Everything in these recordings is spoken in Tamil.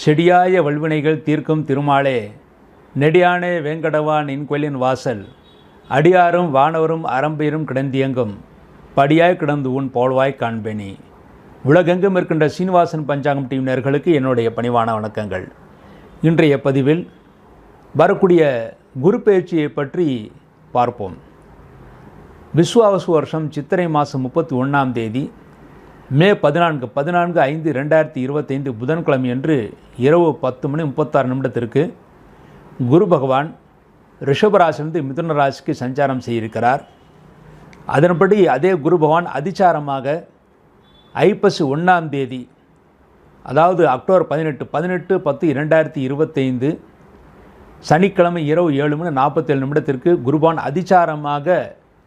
செடியாய வல்வினைகள் தீர்க்கும் திருமாலே நெடியானே வேங்கடவா நின்கொலின் வாசல் அடியாரும் வானவரும் அறம்பெயரும் கிடந்தியங்கும் படியாய் கிடந்து உன் போல்வாய் காண்பேனி. உலகெங்கும் இருக்கின்ற சீனிவாசன் பஞ்சாங்கம் டீம் நேர்களுக்கு என்னுடைய பணிவான வணக்கங்கள். இன்றைய பதிவில் வரக்கூடிய குரு பயிற்சியை பற்றி பார்ப்போம். விஸ்வாவசு வருஷம் சித்திரை மாதம் முப்பத்தி ஒன்றாம் தேதி மே பதினான்கு பதினான்கு ஐந்து ரெண்டாயிரத்தி இருபத்தைந்து புதன்கிழமை அன்று இரவு பத்து மணி முப்பத்தாறு நிமிடத்திற்கு குரு பகவான் ரிஷபராசிலிருந்து மிதுன ராசிக்கு சஞ்சாரம் செய்திருக்கிறார். அதன்படி அதே குரு பகவான் அதிச்சாரமாக ஐப்பசி ஒன்றாம் தேதி அதாவது அக்டோபர் பதினெட்டு பதினெட்டு பத்து இரண்டாயிரத்தி இருபத்தைந்து சனிக்கிழமை இரவு ஏழு மணி நாற்பத்தேழு நிமிடத்திற்கு குருபான் அதிச்சாரமாக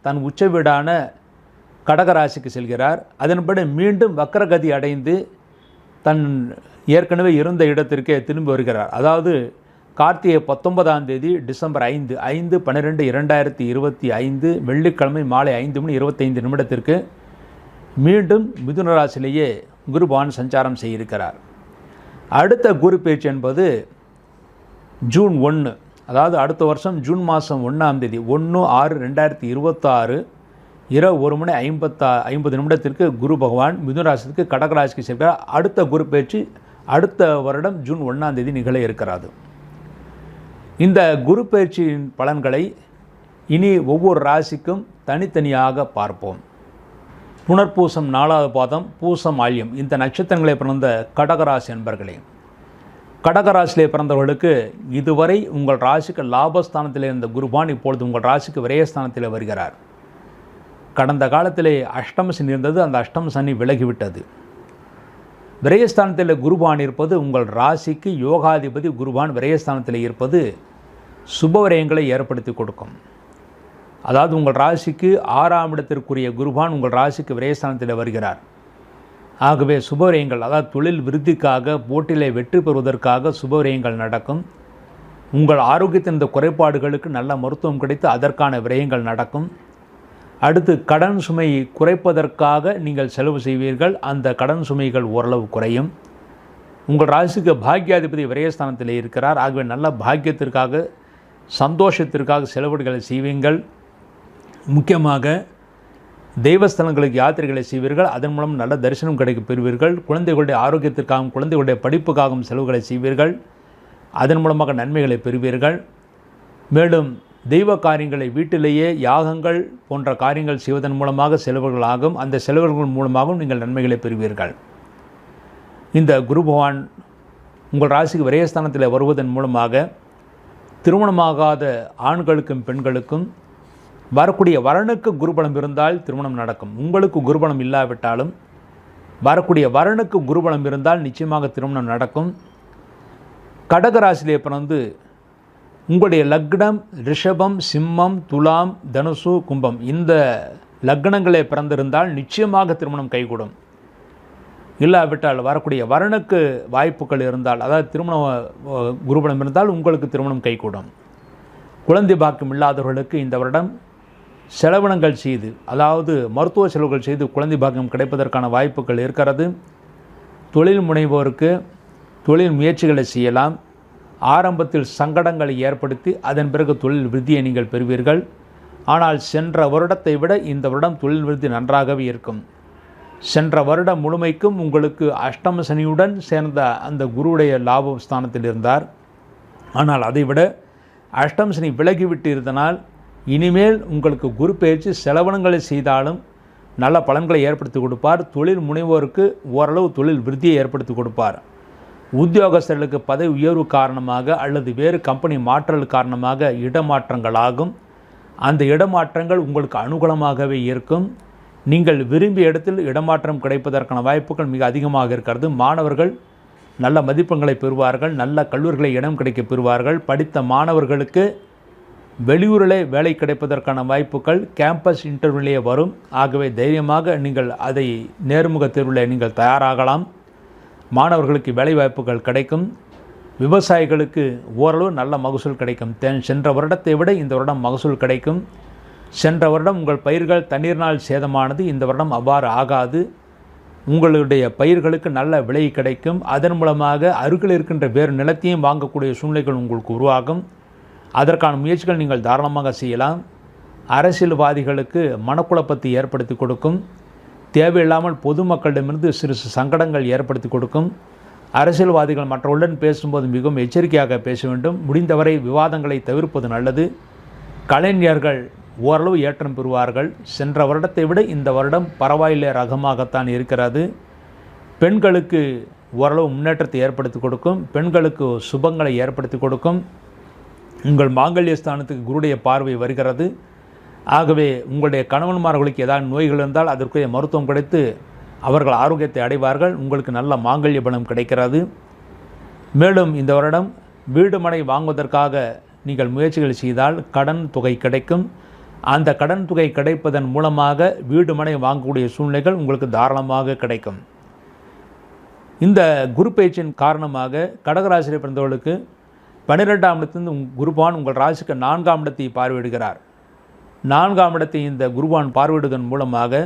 தன் உச்ச வீடான கடகராசிக்கு செல்கிறார். அதன்படி மீண்டும் வக்கரகதி அடைந்து தன் ஏற்கனவே இருந்த இடத்திற்கே திரும்பி வருகிறார். அதாவது கார்த்திகை பத்தொன்பதாம் தேதி டிசம்பர் ஐந்து ஐந்து பன்னிரெண்டு இரண்டாயிரத்தி இருபத்தி ஐந்து வெள்ளிக்கிழமை மாலை ஐந்து மணி இருபத்தைந்து நிமிடத்திற்கு மீண்டும் மிதுன ராசியிலேயே குருபான் சஞ்சாரம் செய்திருக்கிறார். அடுத்த குரு பேச்சு என்பது ஜூன் ஒன்று அதாவது அடுத்த வருஷம் ஜூன் மாதம் ஒன்றாம் தேதி ஒன்று ஆறு ரெண்டாயிரத்தி இருபத்தாறு இரவு ஒரு மணி ஐம்பத்தா ஐம்பது நிமிடத்திற்கு குரு பகவான் மிதுனராசிக்கு கடகராசிக்கு செல்கிறார். அடுத்த குரு பேச்சு அடுத்த வருடம் ஜூன் ஒன்றாம் தேதி நிகழ இருக்கிறது இந்த குரு பயிற்சியின் பலன்களை இனி ஒவ்வொரு ராசிக்கும் தனித்தனியாக பார்ப்போம். புனர்பூசம் நாலாவது பாதம் பூசம் ஆழியம் இந்த நட்சத்திரங்களை பிறந்த கடகராசி என்பர்களே கடகராசியிலே பிறந்தவர்களுக்கு இதுவரை உங்கள் ராசிக்கு லாபஸ்தானத்தில் இருந்த குருபான் இப்பொழுது உங்கள் ராசிக்கு விரயஸ்தானத்தில் வருகிறார். கடந்த காலத்திலே அஷ்டம் சனி இருந்தது அந்த அஷ்டம் சனி விலகிவிட்டது. விரயஸ்தானத்தில் குருபான் இருப்பது உங்கள் ராசிக்கு யோகாதிபதி குருபான் விரயஸ்தானத்தில் இருப்பது சுபவரயங்களை ஏற்படுத்தி கொடுக்கும். அதாவது உங்கள் ராசிக்கு ஆறாம் இடத்திற்குரிய குருபான் உங்கள் ராசிக்கு விரயஸ்தானத்தில் வருகிறார். ஆகவே சுபவரயங்கள் அதாவது தொழில் விருத்திக்காக போட்டியிலே வெற்றி பெறுவதற்காக சுபவரயங்கள் நடக்கும். உங்கள் ஆரோக்கியத்தின் இந்த குறைபாடுகளுக்கு நல்ல மருத்துவம் கிடைத்து அதற்கான விரயங்கள் நடக்கும். அடுத்து கடன் சுமை குறைப்பதற்காக நீங்கள் செலவு செய்வீர்கள். அந்த கடன் சுமைகள் ஓரளவு குறையும். உங்கள் ராசிக்கு பாக்கியாதிபதி விரயஸ்தானத்தில் இருக்கிறார். ஆகவே நல்ல பாக்கியத்திற்காக சந்தோஷத்திற்காக செலவுகளை செய்வீங்கள். முக்கியமாக தெய்வஸ்தலங்களுக்கு யாத்திரைகளை செய்வீர்கள். அதன் மூலம் நல்ல தரிசனம் கிடைக்க பெறுவீர்கள். குழந்தைகளுடைய ஆரோக்கியத்திற்காகவும் குழந்தைகளுடைய படிப்புக்காகவும் செலவுகளை செய்வீர்கள். அதன் மூலமாக நன்மைகளை பெறுவீர்கள். மேலும் தெய்வ காரியங்களை வீட்டிலேயே யாகங்கள் போன்ற காரியங்கள் செய்வதன் மூலமாக செலவுகள் ஆகும் அந்த செலவுகள் மூலமாகவும் நீங்கள் நன்மைகளை பெறுவீர்கள். இந்த குரு பகவான் உங்கள் ராசிக்கு விரயஸ்தானத்தில் வருவதன் மூலமாக திருமணமாகாத ஆண்களுக்கும் பெண்களுக்கும் வரக்கூடிய வரனுக்கு குருபலம் இருந்தால் திருமணம் நடக்கும். உங்களுக்கு குருபலம் இல்லாவிட்டாலும் வரக்கூடிய வரனுக்கு குருபலம் இருந்தால் நிச்சயமாக திருமணம் நடக்கும். கடகராசிலே பிறந்து உங்களுடைய லக்னம் ரிஷபம் சிம்மம் துலாம் தனுசு கும்பம் இந்த லக்னங்களே பிறந்திருந்தால் நிச்சயமாக திருமணம் கைகூடும். இல்லாவிட்டால் வரக்கூடிய வரனுக்கு வாய்ப்புகள் இருந்தால் அதாவது திருமணம் குருபணம் இருந்தால் உங்களுக்கு திருமணம் கைகூடும். குழந்தை பாக்கியம் இல்லாதவர்களுக்கு இந்த வருடம் செலவினங்கள் செய்து அதாவது மருத்துவ செலவுகள் செய்து குழந்தை பாக்கியம் கிடைப்பதற்கான வாய்ப்புகள் இருக்கிறது. தொழில் முனைவோருக்கு தொழில் முயற்சிகளை செய்யலாம். ஆரம்பத்தில் சங்கடங்களை ஏற்படுத்தி அதன் பிறகு தொழில் விருத்தியை நீங்கள் பெறுவீர்கள். ஆனால் சென்ற வருடத்தை விட இந்த வருடம் தொழில் விருத்தி நன்றாகவே இருக்கும். சென்ற வருடம் முழுமைக்கும் உங்களுக்கு அஷ்டம சனியுடன் சேர்ந்த அந்த குருவுடைய லாப ஸ்தானத்தில் இருந்தார். ஆனால் அதைவிட அஷ்டம சனி விலகிவிட்டு இருந்தனால் இனிமேல் உங்களுக்கு குரு பயிற்சி செலவனங்களை செய்தாலும் நல்ல பலன்களை ஏற்படுத்தி கொடுப்பார். தொழில் முனைவோருக்கு ஓரளவு தொழில் விருத்தியை ஏற்படுத்தி கொடுப்பார். உத்தியோகஸ்தர்களுக்கு பதவி உயர்வு காரணமாக அல்லது வேறு கம்பெனி மாற்றல் காரணமாக இடமாற்றங்களாகும். அந்த இடமாற்றங்கள் உங்களுக்கு அனுகூலமாகவே இருக்கும். நீங்கள் விரும்பிய இடத்தில் இடமாற்றம் கிடைப்பதற்கான வாய்ப்புகள் மிக அதிகமாக இருக்கிறது. மாணவர்கள் நல்ல மதிப்பெண்களை பெறுவார்கள் நல்ல கல்லூரிகளை இடம் கிடைக்க பெறுவார்கள். படித்த மாணவர்களுக்கு வெளியூரிலே வேலை கிடைப்பதற்கான வாய்ப்புகள் கேம்பஸ் இன்டர்வியூலேயே வரும். ஆகவே தைரியமாக நீங்கள் அதை நேர்முக தேர்வில் நீங்கள் தயாராகலாம். மாணவர்களுக்கு வேலைவாய்ப்புகள் கிடைக்கும். விவசாயிகளுக்கு ஓரளவு நல்ல மகசூல் கிடைக்கும். தென் சென்ற வருடத்தை விட இந்த வருடம் மகசூல் கிடைக்கும். சென்ற வருடம் உங்கள் பயிர்கள் தண்ணீர்னால் சேதமானது. இந்த வருடம் அவ்வாறு ஆகாது. உங்களுடைய பயிர்களுக்கு நல்ல விலை கிடைக்கும். அதன் மூலமாக அருகில் இருக்கின்ற வேறு நிலத்தையும் வாங்கக்கூடிய சூழ்நிலைகள் உங்களுக்கு உருவாகும். அதற்கான முயற்சிகள் நீங்கள் தாராளமாக செய்யலாம். அரசியல்வாதிகளுக்கு மனக்குழப்பத்தை ஏற்படுத்தி கொடுக்கும். தேவையில்லாமல் பொதுமக்களிடமிருந்து சிறு சிறு சங்கடங்கள் ஏற்படுத்தி கொடுக்கும். அரசியல்வாதிகள் மற்றவர்களுடன் பேசும்போது மிகவும் எச்சரிக்கையாக பேச வேண்டும். முடிந்தவரை விவாதங்களை தவிர்ப்பது நல்லது. கலைஞர்கள் ஓரளவு ஏற்றம் பெறுவார்கள். சென்ற வருடத்தை விட இந்த வருடம் பரவாயில்லை ரகமாகத்தான் இருக்கிறது. பெண்களுக்கு ஓரளவு முன்னேற்றத்தை ஏற்படுத்தி கொடுக்கும். பெண்களுக்கு சுபங்களை ஏற்படுத்தி கொடுக்கும். உங்கள் மாங்கல்ய ஸ்தானத்துக்கு குருடைய பார்வை வருகிறது. ஆகவே உங்களுடைய கணவன்மார்களுக்கு ஏதாவது நோய்கள் இருந்தால் அதற்குரிய மருத்துவம் கிடைத்து அவர்கள் ஆரோக்கியத்தை அடைவார்கள். உங்களுக்கு நல்ல மாங்கல்ய பலம் கிடைக்கிறது. மேலும் இந்த வருடம் வீடு மனை வாங்குவதற்காக நீங்கள் முயற்சிகள் செய்தால் கடன் தொகை கிடைக்கும். அந்த கடன் தொகை கிடைப்பதன் மூலமாக வீடு மனை வாங்கக்கூடிய சூழ்நிலைகள் உங்களுக்கு தாராளமாக கிடைக்கும். இந்த குரு பயிற்சியின் காரணமாக கடகராசிரியர் பிறந்தவர்களுக்கு பன்னிரெண்டாம் இடத்திலிருந்து உங் குருபான் உங்கள் ராசிக்கு நான்காம் இடத்தை பார்வையிடுகிறார். நான்காம் இடத்தை இந்த குருவான் பார்வையிடுவதன் மூலமாக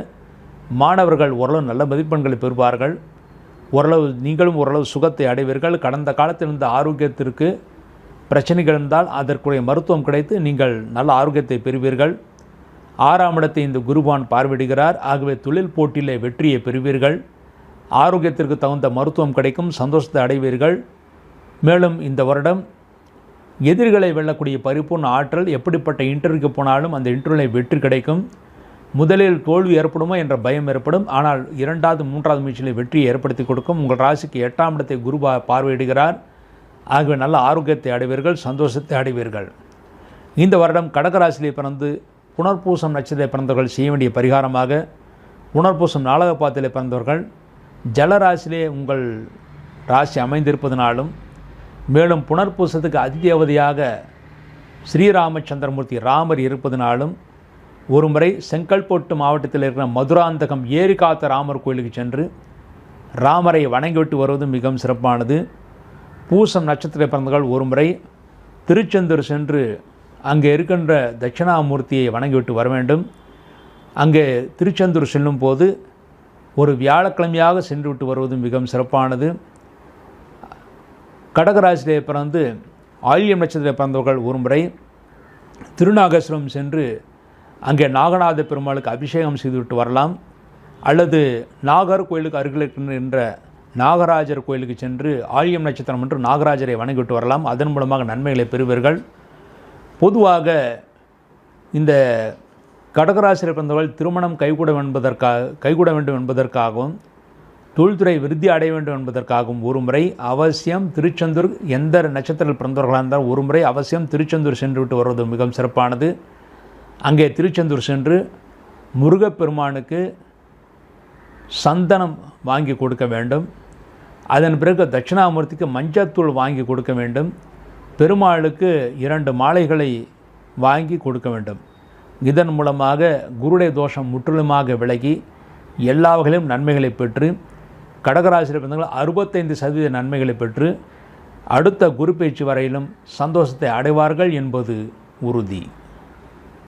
மாணவர்கள் ஓரளவு நல்ல மதிப்பெண்களை பெறுவார்கள். ஓரளவு நீங்களும் ஓரளவு சுகத்தை அடைவீர்கள். கடந்த காலத்தில் இருந்த ஆரோக்கியத்திற்கு பிரச்சனைகள் இருந்தால் அதற்குரிய மருத்துவம் கிடைத்து நீங்கள் நல்ல ஆரோக்கியத்தை பெறுவீர்கள். ஆறாம் இடத்தை இந்த குருவான் பார்வையிடுகிறார். ஆகவே தொழில் போட்டியிலே வெற்றியை பெறுவீர்கள். ஆரோக்கியத்திற்கு தகுந்த மருத்துவம் கிடைக்கும் சந்தோஷத்தை அடைவீர்கள். மேலும் இந்த வருடம் எதிரிகளை வெல்லக்கூடிய பரிபூர்ண ஆற்றல் எப்படிப்பட்ட இன்டர்வியூக்கு போனாலும் அந்த இன்டர்வியூவில் வெற்றி கிடைக்கும். முதலில் தோல்வி ஏற்படுமோ என்ற பயம் ஏற்படும். ஆனால் இரண்டாவது மூன்றாவது முயற்சியில் வெற்றியை ஏற்படுத்தி கொடுக்கும். உங்கள் ராசிக்கு எட்டாம் இடத்தை குருபா பார்வையிடுகிறார். ஆகவே நல்ல ஆரோக்கியத்தை அடைவீர்கள் சந்தோஷத்தை அடைவீர்கள். இந்த வருடம் கடகராசியிலே பிறந்து புனர்பூசம் நட்சத்திரத்தில் பிறந்தவர்கள் செய்ய வேண்டிய பரிகாரமாக புனர்பூசம் நாடக பிறந்தவர்கள் ஜலராசியிலே உங்கள் ராசி அமைந்திருப்பதனாலும் மேலும் புனர்பூசத்துக்கு அதிதேவதையாக ஸ்ரீராமச்சந்திரமூர்த்தி ராமர் இருப்பதனாலும் ஒருமுறை செங்கல்பட்டு மாவட்டத்தில் இருக்கிற மதுராந்தகம் ஏரி காத்த ராமர் கோயிலுக்கு சென்று ராமரை வணங்கிவிட்டு வருவது மிகவும் சிறப்பானது. பூசம் நட்சத்திர பிறந்தவர்கள் ஒருமுறை திருச்செந்தூர் சென்று அங்கே இருக்கின்ற தட்சிணாமூர்த்தியை வணங்கிவிட்டு வர வேண்டும். அங்கே திருச்செந்தூர் செல்லும்போது ஒரு வியாழக்கிழமையாக சென்றுவிட்டு வருவது மிகவும் சிறப்பானது. கடகராசிலே பிறந்து ஆயில்யம் நட்சத்திரத்தில் பிறந்தவர்கள் ஒருமுறை திருநாகேஸ்வரம் சென்று அங்கே நாகநாத பெருமாளுக்கு அபிஷேகம் செய்துவிட்டு வரலாம். அல்லது நாகர் கோயிலுக்கு அருகில் இருக்கின்ற நாகராஜர் கோயிலுக்கு சென்று ஆயில்யம் நட்சத்திரம் என்று நாகராஜரை வணங்கிவிட்டு வரலாம். அதன் மூலமாக நன்மைகளை பெறுவீர்கள். பொதுவாக இந்த கடகராசிரியர் பிறந்தவர்கள் திருமணம் கைகூட என்பதற்காக கைகூட வேண்டும் என்பதற்காகவும் தொழில்துறை விருத்தி அடைய வேண்டும் என்பதற்காகவும் ஒரு முறை அவசியம் திருச்செந்தூர் எந்த நட்சத்திரத்தில் பிறந்தவர்களாக இருந்தால் ஒரு முறை அவசியம் திருச்செந்தூர் சென்று விட்டு வருவது மிகவும் சிறப்பானது. அங்கே திருச்செந்தூர் சென்று முருகப்பெருமானுக்கு சந்தனம் வாங்கி கொடுக்க வேண்டும். அதன் பிறகு தட்சிணாமூர்த்திக்கு மஞ்சத்தூள் வாங்கி கொடுக்க வேண்டும். பெருமாளுக்கு இரண்டு மாலைகளை வாங்கி கொடுக்க வேண்டும். இதன் மூலமாக குருடைய தோஷம் முற்றிலுமாக விலகி எல்லா வகையிலும் நன்மைகளை பெற்று கடகராசியில் பிறந்தவர்கள் அறுபத்தைந்து சதவீத நன்மைகளை பெற்று அடுத்த குரு பேச்சு வரையிலும் சந்தோஷத்தை அடைவார்கள் என்பது உறுதி.